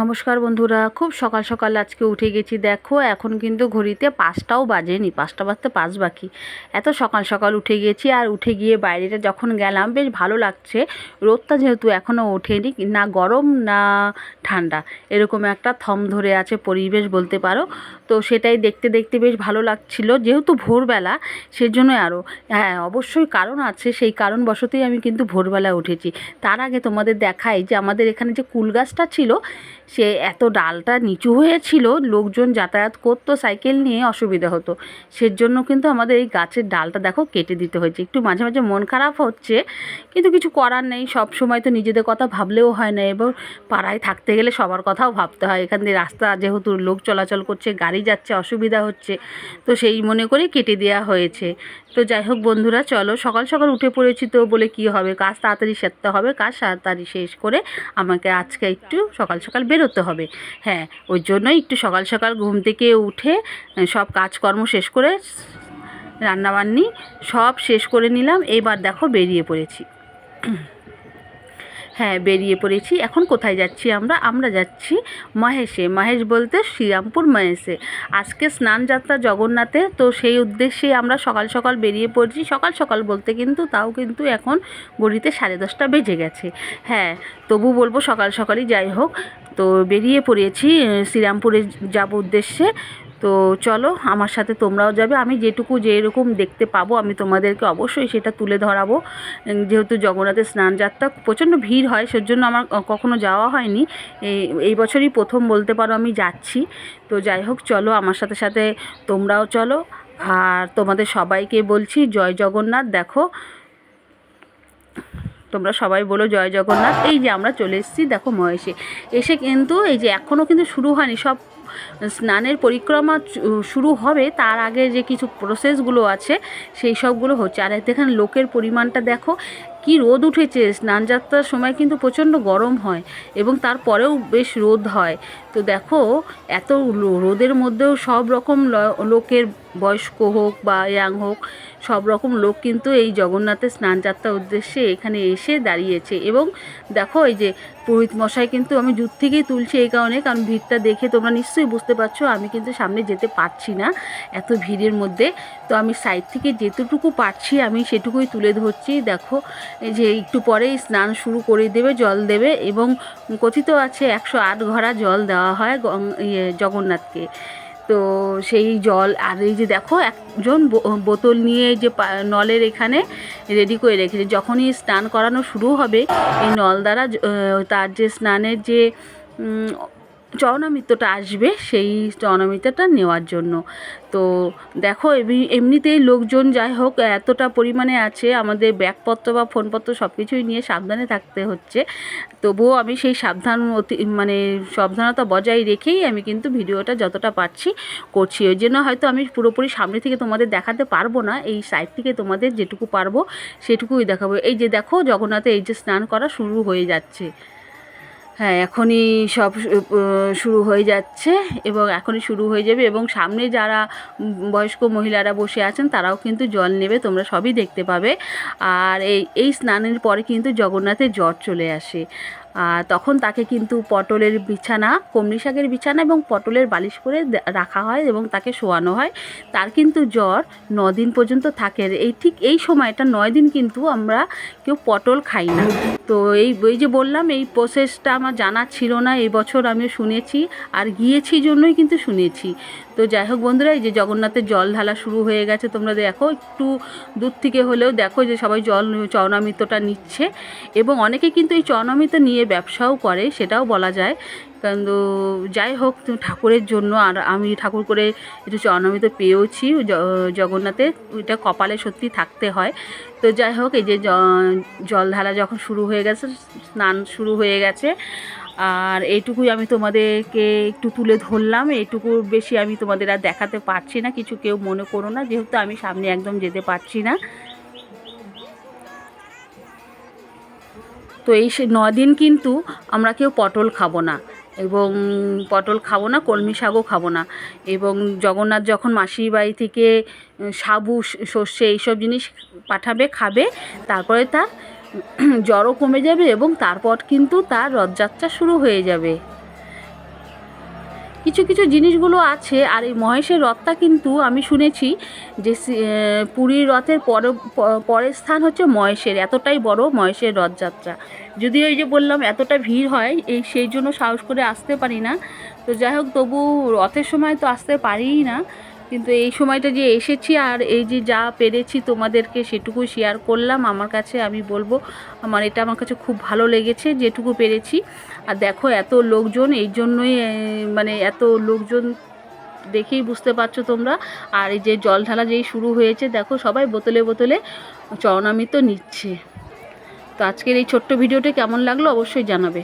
নমস্কার বন্ধুরা, খুব সকাল সকাল আজকে উঠে গেছি। দেখো, এখন কিন্তু ঘড়িতে পাঁচটাও বাজেনি, পাঁচটা বাজতে পাঁচ বাকি। এত সকাল সকাল উঠে গেছি আর উঠে গিয়ে বাইরেটা যখন গেলাম, বেশ ভালো লাগছে। রোদটা যেহেতু এখনও ওঠেনি, না গরম, না ঠান্ডা, এরকম একটা থম ধরে আছে পরিবেশ বলতে পারো। তো সেটাই দেখতে দেখতে বেশ ভালো লাগছিল, যেহেতু ভোরবেলা সেজন্য আরও হ্যাঁ অবশ্যই কারণ আছে, সেই কারণবশতই আমি কিন্তু ভোরবেলা উঠেছি। তার আগে তোমাদের দেখাই যে আমাদের এখানে যে কুল গাছটা ছিল সে এত ডালটা নিচু হয়েছিল, লোকজন যাতায়াত করতো, সাইকেল নিয়ে অসুবিধা হতো। সেজন্য কিন্তু আমাদের এই গাছের ডালটা দেখো কেটে দিতে হয়েছে। একটু মাঝে মাঝে মন খারাপ হচ্ছে, কিন্তু কিছু করার নেই। সব সময় তো নিজেদের কথা ভাবলেও হয় না। এবার পাড়ায় থাকতে গেলে সবার কথাও ভাবতে হয়। এখান দিয়ে রাস্তা যেহেতু লোক চলাচল করছে, গাড়ি যাচ্ছে, অসুবিধা হচ্ছে, তো সেই মনে করে কেটে দেওয়া হয়েছে। তো যাই হোক বন্ধুরা, চলো সকাল সকাল উঠে পড়েছি তো বলে কি হবে? কাজ তাড়াতাড়ি সেরতে হবে। কাজ তাড়াতাড়ি শেষ করে আমাকে আজকে একটু সকাল সকাল বেরোতে হবে। হ্যাঁ ওই জন্যই একটু সকাল সকাল ঘুম থেকে উঠে সব কাজকর্ম শেষ করে রান্নাবান্নি সব শেষ করে নিলাম। এইবার দেখো বেরিয়ে পড়েছি। হ্যাঁ বেরিয়ে পড়েছি। এখন কোথায় যাচ্ছি আমরা? আমরা যাচ্ছি মহেশে। মহেশ বলতে শ্রীরামপুর মহেশে। আজকে স্নান যাত্রা জগন্নাথের। তো সেই উদ্দেশ্যে আমরা সকাল সকাল বেরিয়ে পড়ছি। সকাল সকাল বলতে কিন্তু তাও কিন্তু এখন গড়িতে সাড়ে দশটা বেজে গেছে। হ্যাঁ তবু বলব সকাল সকালই যাই হোক। তো বেরিয়ে পড়েছি শ্রীরামপুরে যাব উদ্দেশ্যে। তো চলো, আমার সাথে তোমরাও যাবে। আমি যেটুকু যেরকম দেখতে পাবো, আমি তোমাদেরকে অবশ্যই সেটা তুলে ধরাবো। যেহেতু জগন্নাথের স্নান যাত্রা প্রচণ্ড ভিড় হয়, সেজন্য আমার কখনো যাওয়া হয়নি। এই বছরই প্রথম বলতে পারো আমি যাচ্ছি। তো যাই হোক, চলো, আমার সাথে সাথে তোমরাও চলো। আর তোমাদের সবাইকে বলছি, জয় জগন্নাথ। দেখো তোমরা সবাই বলো জয় জগন্নাথ। এই যে আমরা চলে এসেছি, দেখো মহেশে। এসে কিন্তু এই যে এখনও কিন্তু শুরু হয়নি, সব স্নানের পরিক্রমা শুরু হবে, তার আগে যে কিছু প্রসেসগুলো আছে, সেই সবগুলো হচ্ছে। আর এখানে লোকের পরিমাণটা দেখো, কি রোদ উঠেছে। স্নান যাত্রার সময় কিন্তু প্রচণ্ড গরম হয় এবং তারপরেও বেশ রোদ হয়। তো দেখো, এত রোদের মধ্যেও সব রকম লোকের বয়স্ক হোক বা ইয়াং হোক, সব রকম লোক কিন্তু এই জগন্নাথের স্নান যাত্রার উদ্দেশ্যে এখানে এসে দাঁড়িয়েছে। এবং দেখো এই যে পুরোহিত মশাই কিন্তু আমি দূর থেকেই তুলছি এই কারণে, কারণ ভিড়টা দেখে তোমরা নিশ্চয়ই বুঝতে পারছ, আমি কিন্তু সামনে যেতে পারছি না এত ভিড়ের মধ্যে। তো আমি সাইড থেকে যেতটুকু পারছি আমি সেটুকুই তুলে ধরছি। দেখো এই যে একটু পরেই স্নান শুরু করে দেবে, জল দেবে এবং কথিত আছে একশো আট ঘড়া জল দেওয়া হয় ইয়ে জগন্নাথকে। তো সেই জল, আর এই যে দেখো, একজন বোতল নিয়ে যে নলের এখানে রেডি করে রেখেছে। যখনই স্নান করানো শুরু হবে, এই নল দ্বারা তার যে স্নানের যে চরণামৃত্যটা আসবে সেই চরণামৃত্যটা নেওয়ার জন্য। তো দেখো এমনি- এমনিতেই লোকজন যাই হোক, এতটা পরিমাণে আছে, আমাদের ব্যাগপত্র বা ফোনপত্র সব কিছুই নিয়ে সাবধানে থাকতে হচ্ছে। তবুও আমি সেই সাবধান অতি- মানে সাবধানতা বজায় রেখেই আমি কিন্তু ভিডিওটা যতটা পারছি করছি। ওই জন্য হয়তো আমি পুরোপুরি সামনে থেকে তোমাদের দেখাতে পারব না, এই সাইড থেকে তোমাদের যেটুকু পারব সেটুকুই দেখাবো। এই যে দেখো জগন্নাথে এই যে স্নান করা শুরু হয়ে যাচ্ছে। হ্যাঁ এখনই সব শুরু হয়ে যাচ্ছে এবং এখনই শুরু হয়ে যাবে এবং সামনে যারা বয়স্ক মহিলারা বসে আছেন তারাও কিন্তু জল নেবে, তোমরা সবই দেখতে পাবে। আর এই এই স্নানের পরে কিন্তু জগন্নাথের জ্বর চলে আসে। তখন তাকে কিন্তু পটলের বিছানা, কমলি শাকের বিছানা এবং পটলের বালিশ করে রাখা হয় এবং তাকে শোয়ানো হয়। তার কিন্তু জ্বর দিন পর্যন্ত থাকে। এই ঠিক এই সময়টা নয় দিন কিন্তু আমরা কেউ পটল খাই না। তো এই এই যে বললাম, এই প্রসেসটা আমার জানা ছিল না, এই বছর আমি শুনেছি, আর গিয়েছি জন্যই কিন্তু শুনেছি। তো যাই হোক বন্ধুরা, এই যে জগন্নাথের জল ঢালা শুরু হয়ে গেছে। তোমরা দেখো, একটু দূর থেকে হলেও দেখো যে সবাই জল চরণামৃতটা নিচ্ছে। এবং অনেকে কিন্তু এই চরণামৃত নিয়ে ব্যবসাও করে, সেটাও বলা যায়। কিন্তু যাই হোক ঠাকুরের জন্য আর আমি ঠাকুর করে একটু চরণামৃত পেয়েওছি জগন্নাথে ওইটা কপালে সত্যি থাকতে হয়। তো যাই হোক, এই যে জল ঢালা যখন শুরু হয়ে গেছে, স্নান শুরু হয়ে গেছে আর এইটুকুই আমি তোমাদেরকে একটু তুলে ধরলাম। এইটুকু বেশি আমি তোমাদের আর দেখাতে পারছি না, কিছু কেউ মনে করো না, যেহেতু আমি সামনে একদম যেতে পারছি না। তো এই দিন কিন্তু আমরা কেউ পটল খাব না এবং পটল খাব না, কলমি শাকও খাব না এবং জগন্নাথ যখন মাসির বাড়ি থেকে সাবু সর্ষে এইসব জিনিস পাঠাবে, খাবে, তারপরে তার জ্বরও কমে যাবে এবং তারপর কিন্তু তার রথযাত্রা শুরু হয়ে যাবে। কিছু কিছু জিনিসগুলো আছে আর এই মহেশের রথটা কিন্তু আমি শুনেছি যে পুরীর রথের পর পরের স্থান হচ্ছে মহেশের, এতটাই বড় মহেশের রথযাত্রা। যদি ওই যে বললাম এতটা ভিড় হয়, এই সেই জন্য সাহস করে আসতে পারি না। তো যাই হোক, তবু রথের সময় তো আসতে পারিই না। কিন্তু এই সময়টা যে এসেছি আর এই যে যা পেরেছি তোমাদেরকে সেটুকু শেয়ার করলাম, আমার কাছে আমি বলব, আমার এটা আমার কাছে খুব ভালো লেগেছে যেটুকু পেরেছি। আর দেখো এত লোকজন, এই জন্যই মানে এত লোকজন দেখেই বুঝতে পারছ তোমরা। আর এই যে জল ঢালা যেই শুরু হয়েছে, দেখো সবাই বোতলে বোতলে চরণামৃত নিচ্ছে। তো আজকের এই ছোট্ট ভিডিওটা কেমন লাগল অবশ্যই জানাবে।